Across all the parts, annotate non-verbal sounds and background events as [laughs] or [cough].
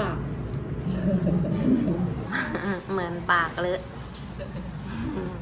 ปาก เหมือนปากเลยอืม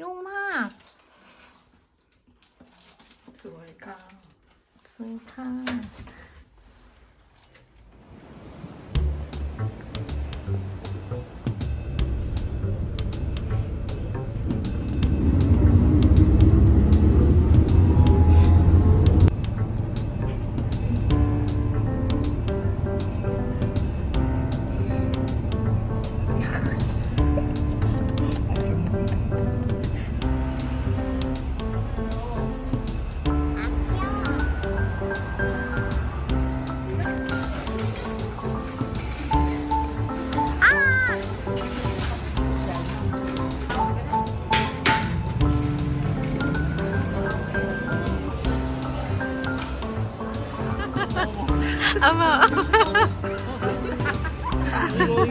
ยุ่งมาก สวยค่ะ สวย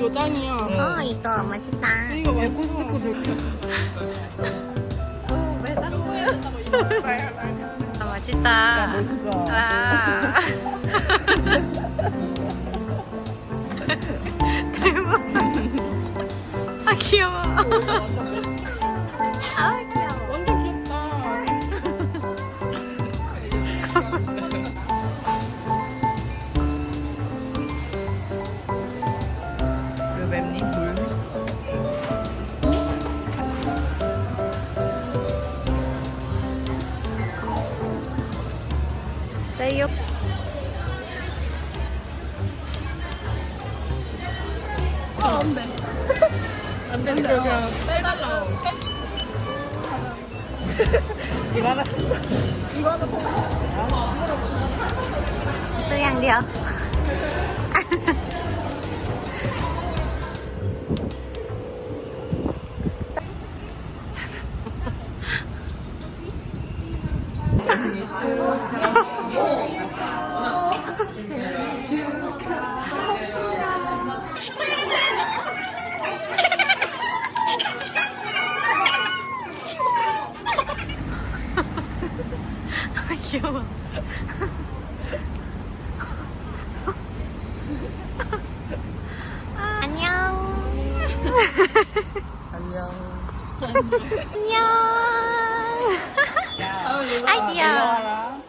이거 이거 짱이야. 어, 이거 맛있다. 이거 들켜? 아, 맛있다. 와. [laughs] [laughs] 대박. 아, 귀여워. 맵니 물. 네, 옆. 안 돼. [laughs] 이거 그냥 빼달라고. 이거 하나 샀어. 이거 하나. 수양 dio 귀 안녕. [laughs] 안녕.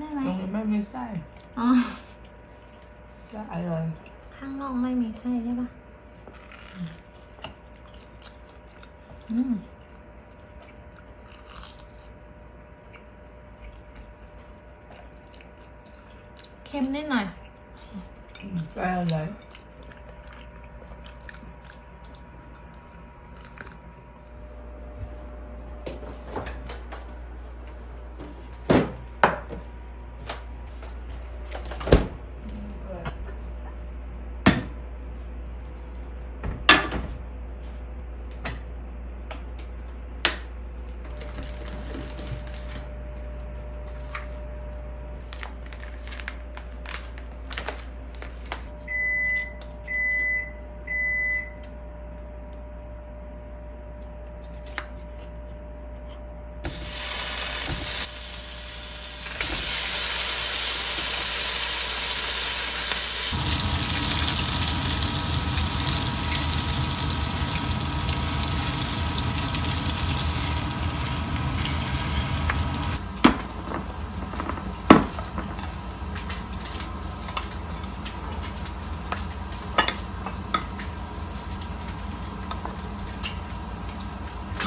ได้ไหมตรงนี้ไม่มีไส้อ๋อจะอร่อยข้างนอกไม่มีไส้ใช่ปะอืมเค็มนิดหน่อยไส้อร่อย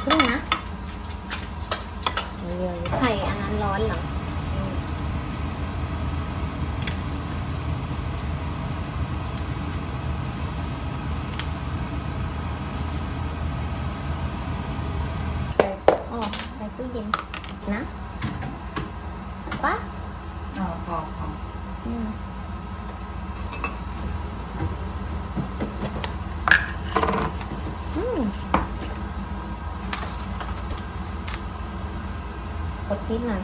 พึ่งนะไข่อันนั้นร้อนเหรอ ใส่ อ๋อใส่ ตู้เย็นนะปะอ๋อพอพออืมอืมกดนิดหน่อย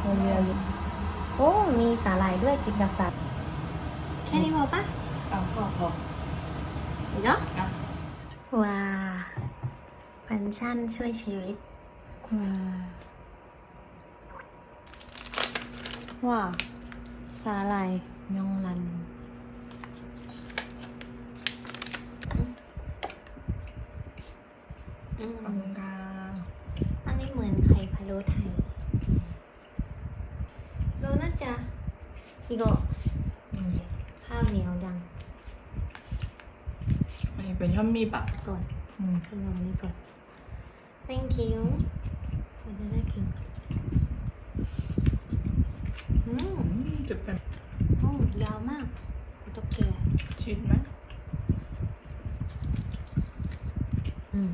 เร็วๆโอ้ มีสาหร่ายด้วยกินกับสัตว์แค่นี้พอปะเอาพอพอ เนาะอะว้าฟันชั่นช่วยชีวิตว้าว้าสาหร่ายยองลันอืมขอบคุณค่ะอันนี้เหมือนไข่พะโล้ไทยเราน่าจะอีกก็อืม ข้าวเหนียวดัง อันนี้เป็นช่อมมีปะก่อนอืมให้ลองนี้ก่อน thank you มันจะได้กินอืมอืมจะเป็นโอ้ยาวมากตกแก่ชีสไหมอืม